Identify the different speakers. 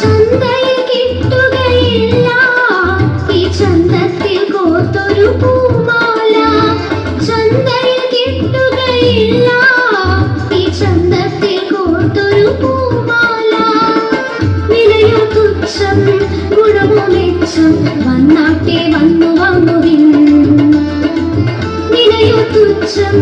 Speaker 1: ചന്തയിൽ കിട്ടുകയില്ല. ഈ ചന്തത്തിൽ കോർത്തൊരു പൂമാല. ചന്തയിൽ കിട്ടുകയില്ല. ഈ ചന്തത്തിൽ കോർത്തൊരു പൂമാല. വിലയോ തുച്ഛം ഗുണമോ മെച്ചം വന്നാട്ടെ വന്നു വാങ്ങുവിൻ വിലയോ തുച്ഛം